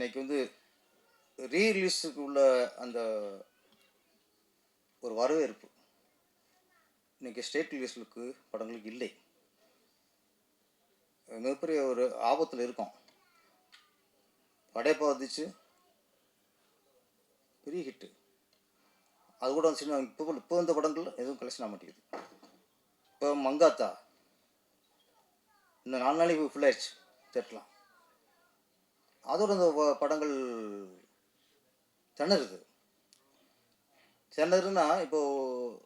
இன்னைக்கு வந்து ரீரிலீஸுக்கு உள்ள அந்த ஒரு வரவேற்பு. இன்னைக்கு ஸ்டேட் ரிலீஸ்களுக்கு படங்களுக்கு இல்லை. மிகப்பெரிய ஒரு ஆபத்தில் இருக்கோம். படையப்பா வந்துச்சு பெரிய ஹிட்டு அது கூட வந்து சின்ன இப்போ இப்போ வந்த படங்கள் எதுவும் கலெக்ஷன் ஆக மாட்டேங்குது. இப்போ மங்காத்தா. இந்த நாலு நாளைக்கு ஃபுல் ஆயிடுச்சு தேட்டலாம் அதோட அந்த படங்கள் திணறுது. திணறுனா இப்போது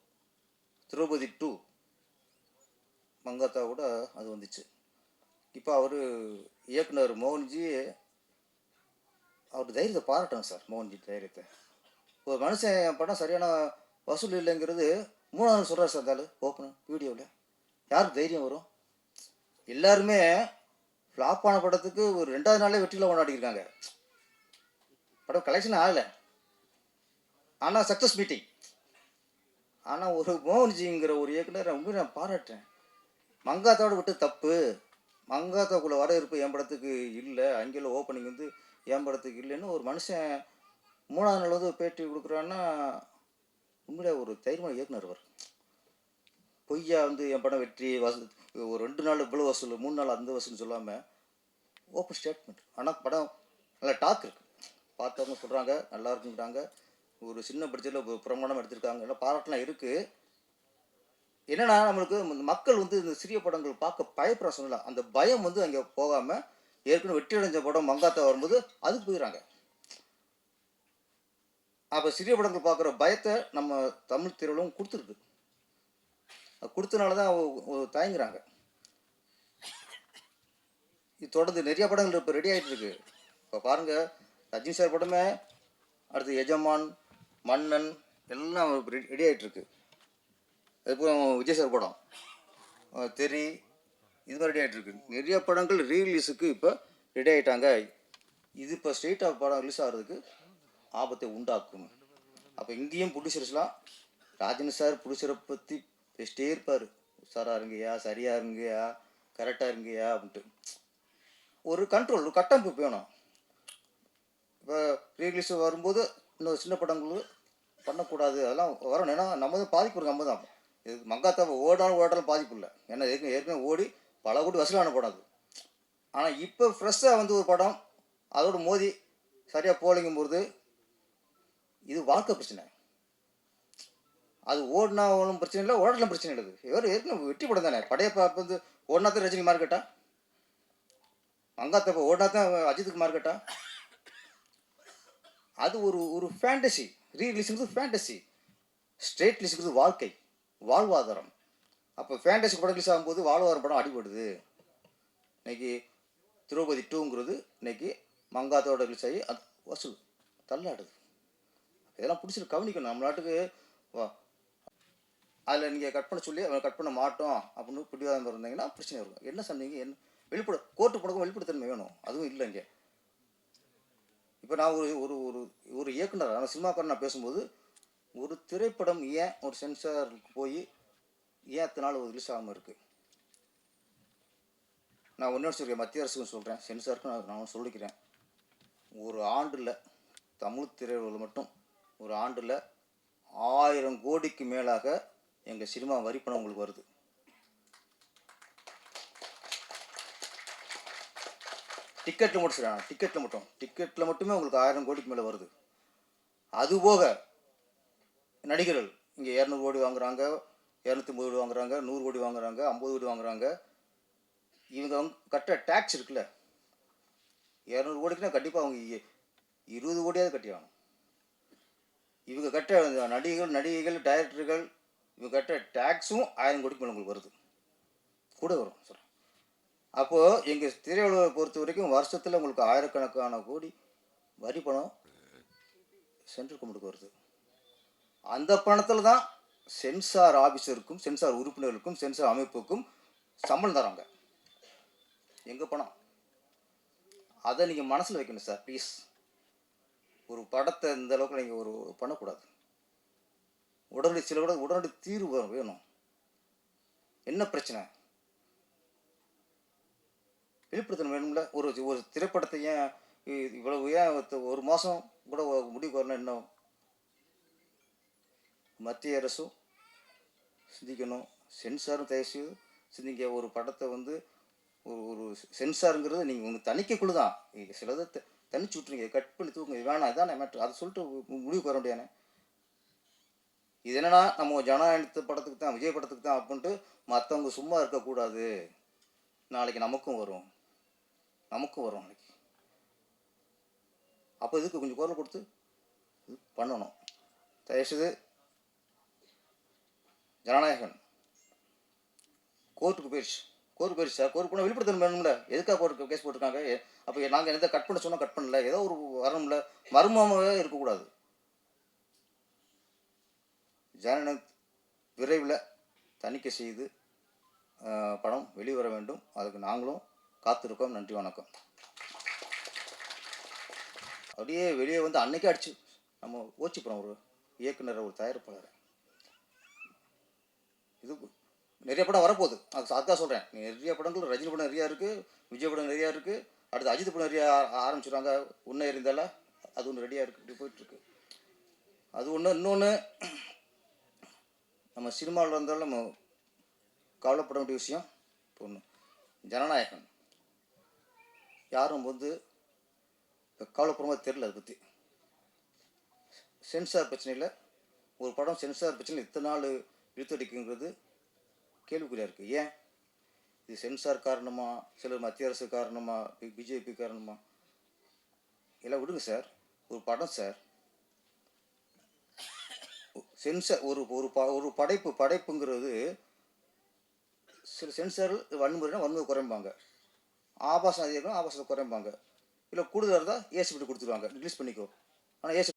திரௌபதி டூ மங்காத்தா கூட அது வந்துச்சு. இப்போ அவர் இயக்குனர் மோகன்ஜி அவர் தைரியத்தை பாராட்டணும் சார் மோகன்ஜி தைரியத்தை. ஒரு மனுஷன் என் படம் சரியான வசூல் இல்லைங்கிறது மூணாவது சொல்கிறார் சார் தாலு ஓப்பன் வீடியோவில் யாருக்கு தைரியம் வரும்? எல்லாருமே ஃப்ளாப் ஆன படத்துக்கு ஒரு ரெண்டாவது நாளே வெற்றியில் கொண்டாடிருக்காங்க. படம் கலெக்ஷன் ஆகலை. ஆனால் சக்ஸஸ் மீட்டிங் ஆனால் ஒரு மோகன்ஜிங்கிற ஒரு இயக்குனர் ரொம்ப நான் பாராட்டுறேன். மங்காத்தாவோட விட்டு தப்பு. மங்காத்தாக்குள்ள வரவேற்பு என் படத்துக்கு இல்லை. அங்கேயில் ஓப்பனிங் வந்து என் படத்துக்கு இல்லைன்னு ஒரு மனுஷன் மூணாவது நாள் வந்து பேட்டி கொடுக்குறான்னா உண்மையிலே ஒரு தைரியமான இயக்குனர் அவர். பொய்யா வந்து என் படம் வெற்றி வசூ ஒரு ரெண்டு நாள் இவ்வளோ வசூல் மூணு நாள் அந்த வசூல்னு சொல்லாமல் ஓப்பன் ஸ்டேட்மெண்ட் ஆனால் படம் நல்லா டாக் இருக்குது பார்த்தவங்க சொல்கிறாங்க நல்லா இருக்குங்கிறாங்க ஒரு சின்ன பட்ஜெட்டில் பிரமாணமாக எடுத்திருக்காங்க. எல்லாம் பாராட்டெலாம் இருக்குது என்னென்னா நம்மளுக்கு இந்த மக்கள் வந்து இந்த சிறிய படங்கள் பார்க்க பயப்படுற சொல்லல அந்த பயம் வந்து அங்கே போகாமல் ஏற்கனவே வெற்றி அடைஞ்ச படம் மங்காத்தா வரும்போது அதுக்கு போயிடறாங்க. அப்போ சிறிய படங்கள் பார்க்குற பயத்தை நம்ம தமிழ் திரையுலகம் கொடுத்துருக்கு. கொடுத்தனால தான் அவங்க தயங்குறாங்க. இது தொடர்ந்து நிறைய படங்கள் இப்போ ரெடி ஆகிட்டு இருக்கு. இப்போ பாருங்கள் ரஜினி சார் படமே அடுத்து எஜமான் மன்னன் எல்லாம் ரெடி ஆகிட்டு இருக்கு. அதுக்கப்புறம் விஜய் சார் படம். தெரி இது மாதிரி ரெடி ஆகிட்டு இருக்கு. நிறைய படங்கள் ரீலீஸுக்கு இப்போ ரெடி ஆகிட்டாங்க இது இப்போ ஸ்ட்ரீட் ஆஃப் படம் ரிலீஸ் ஆகிறதுக்கு ஆபத்தை உண்டாக்கும். அப்போ இங்கேயும் ப்ரொடியூசர்ஸ்லாம் ராஜன் சார் ப்ரொடியூசரை பற்றி பேசிட்டே இருப்பார். உஷாராக இருங்கய்யா சரியாக இருங்கய்யா கரெக்டாக இருங்கய்யா அப்படின்ட்டு. ஒரு கண்ட்ரோல் ஒரு கட்டமைப்பு வேணும். இப்போ ரீரிலீஸ் வரும்போது இன்னொரு சின்ன படங்கள் பண்ணக்கூடாது அதெல்லாம் வரணும். ஏன்னா நம்ம தான் பாதிப்பு நம்ம தான். இது மங்காத்தாவை ஓடாலும் ஓடாலும் பாதிப்பு இல்லை. ஏன்னா ஏற்கனவே ஏற்கனவே ஓடி பல கோடி வசூலான படம் அது. ஆனால் இப்போ ஃப்ரெஷ்ஷாக வந்து ஒரு படம் அதோட மோதி சரியாக போலிங்கும் போது இது வாழ்க்கை பிரச்சனை. அது ஓடினா ஒன்றும் பிரச்சனை இல்லை ஓடலாம் பிரச்சனை இல்லை இவர் ஏற்கனவே வெற்றி படம் தானே. படையப்பா வந்து ஓடினா தான் ரஜினி மார்க்கெட்டா மங்காத்தப்ப ஓடினா தான் அஜித்துக்கு மார்க்கெட்டா அது ஒரு ஒரு ஃபேண்டசி ரீ ரிலீஸுங்கிறது ஃபேண்டசி ஸ்ட்ரெயிட் ரிலீஸுங்கிறது வாழ்க்கை. வாழ்வாதாரம். அப்போ ஃபேண்டசி படம் ரிலீஸ் ஆகும்போது வாழ்வாதாரம் படம் அடிபடுது. இன்னைக்கு திரௌபதி டூங்கிறது இன்னைக்கு மங்காத்தோட ரிலீஸ் ஆகி அது வசூல். தள்ளாடுது. இதெல்லாம் பிடிச்சிட்டு கவனிக்கணும். நம்ம நாட்டுக்கு அதில் நீங்கள் கட் பண்ண சொல்லி அவன் கட் பண்ண மாட்டோம் அப்படின்னு பிடிவாதம் இருந்தீங்கன்னா பிரச்சனை இருக்கும் என்ன சொன்னீங்க என்ன? வெளிப்பட கோர்ட்டு படக்கும் வெளிப்படைத்தன்மை வேணும். அதுவும் இல்லை இங்கே. இப்போ நான் ஒரு ஒரு ஒரு ஒரு இயக்குனர் நான் சினிமாக்காரன் நான் பேசும்போது ஒரு திரைப்படம் ஏன் ஒரு சென்சாருக்கு போய் ஏன் அத்தனை நாள் ரிலீஸ் ஆகாமல் இருக்குது நான் ஒன்று சொல்கிறேன் மத்திய அரசுக்கும் சொல்கிறேன் சென்சாருக்கும் நான் நான் சொல்லிக்கிறேன். ஒரு ஆண்டில் தமிழ் திரையுலகில் மட்டும் ஒரு ஆண்டில் ஆயிரம் கோடிக்கு மேலாக எங்கள் சினிமா வரி பணம் உங்களுக்கு வருது. டிக்கெட்டில் மட்டும் சொல்கிறேன் டிக்கெட்டில் மட்டும். டிக்கெட்டில் மட்டுமே உங்களுக்கு ஆயிரம் கோடிக்கு மேலே வருது. அது போக நடிகர்கள் இங்கே இரநூறு கோடி வாங்குறாங்க இரநூத்தி ஐம்பது கோடி வாங்குறாங்க நூறு கோடி வாங்குறாங்க ஐம்பது கோடி வாங்குறாங்க. இவங்க அவங்க கட்ட டேக்ஸ் இருக்குல்ல இரநூறு கோடிக்குன்னா கண்டிப்பாக அவங்க இருபது கோடியாவது கட்டியாகணும். இவங்க கட்ட நடிகர்கள் நடிகைகள் டைரக்டர்கள் இவங்க கட்ட டேக்ஸும் ஆயிரம் கோடிக்கு மேலே உங்களுக்கு வருது. கூட வரும் சார் அப்போது எங்கள் திரையுலகை பொறுத்த வரைக்கும் வருஷத்தில் உங்களுக்கு ஆயிரக்கணக்கான கோடி வரி பணம் சென்ட்ரல் கவர்மெண்ட்டுக்கு வருது. அந்த பணத்தில் தான் சென்சார் ஆஃபீஸருக்கும் சென்சார் உறுப்பினர்களுக்கும் சென்சார் அமைப்புக்கும் சம்பளம் தராங்க. எங்கள் பணம்? அதை நீங்கள் மனசில் வைக்கணும் சார் ப்ளீஸ் ஒரு படத்தை இந்த அளவுக்கு நீங்கள் ஒரு பண்ணக்கூடாது. உடனடி சில கூட உடனடி தீர்வு வேணும் என்ன பிரச்சனை? வெளிப்படுத்தணும் வேணும்ல? ஒரு ஒரு திரைப்படத்தை ஏன் இ- இவ்வளவு ஏன் ஒரு மாதம் கூட முடிவு முடிவுக்கு வரணும் என்ன? மத்திய அரசும் சிந்திக்கணும். சென்சாரும் தயவுசெய்து சிந்திங்க. ஒரு படத்தை வந்து ஒரு ஒரு சென்சாருங்கிறது நீங்கள் உங்கள் தணிக்கைக்குழு தான் சிலதை த- தணிச்சு விட்ருங்க கட் பண்ணி தூங்க வேணாம் இதான் மேட்ரு அதை சொல்லிட்டு முடிவுக்கு வர முடியானே? இது என்னென்னா நம்ம ஜனநாயகத்து படத்துக்கு தான் விஜய் படத்துக்கு தான் அப்படின்ட்டு மற்றவங்க சும்மா இருக்கக்கூடாது. நாளைக்கு நமக்கும் வரும். நமக்கும் வரும் நாளைக்கு. அப்போ இதுக்கு கொஞ்சம் குரல் கொடுத்து பண்ணணும். தயவுசெய்து ஜனநாயகன். கோர்ட்டுக்கு போயிடுச்சு. கோர்ட்டு போயிடுச்சு சார். கோர்ட் போனால் வெளிப்படுத்தணும் வேணும்ல. எதுக்காக கோர்ட்டு கேஸ் போட்டிருக்காங்க? அப்போ நாங்கள் எந்த கட் பண்ண சொன்னால் கட் பண்ணல. ஏதோ ஒரு வரணும்ல. மர்மமாகவே இருக்கக்கூடாது. ஜனநாயக் விரைவில் தணிக்கை செய்து படம் வெளிவர வேண்டும். அதுக்கு நாங்களும் காத்திருக்கோம். நன்றி வணக்கம். அப்படியே வெளியே வந்து அன்னைக்கே அடிச்சு நம்ம ஓச்சி படம் ஒரு இயக்குனர் ஒரு தயாரிப்பாளர். இது நிறைய படம் வரப்போகுது. அது அதுதான் சொல்கிறேன் நிறைய படங்கள் ரஜினி படம் நிறையா இருக்குது விஜய் படம் நிறையா இருக்குது அடுத்து அஜித் படம் நிறையா ஆரம்பிச்சிடுறாங்க உன்னை இருந்தால அது ஒன்று ரெடியாக இருக்குது இப்படி போயிட்டுருக்கு அது ஒன்று இன்னொன்று நம்ம சினிமாவில் இருந்தாலும் நம்ம கவலைப்பட வேண்டிய விஷயம் பொண்ணு. ஜனநாயகன் யாரும் வந்து கவலைப்படுற தெரில அதை பற்றி சென்சார் பிரச்சனையில் ஒரு படம் சென்சார் பிரச்சனை இத்தனை நாள் இழுத்தடிக்குங்கிறது கேள்விக்குறியாக இருக்குது ஏன்? இது சென்சார் காரணமா? சிலர் மத்திய அரசு காரணமா? பிஜேபி காரணமா? எல்லாம் விடுங்க சார். ஒரு படம் சார். சென்சார் ஒரு ஒரு ப ஒரு படைப்பு படைப்புங்கிறது சில சென்சார் வன்முறைனா வன்முறை குறைம்பாங்க. ஆபாசம் அதிகம் ஆபாசத்தை குறைம்பாங்க. இல்லை கூடுதலாக இருந்தால் ஏசி விட்டு கொடுத்துருவாங்க. ரிலீஸ் பண்ணிக்கோ. ஆனால் ஏசி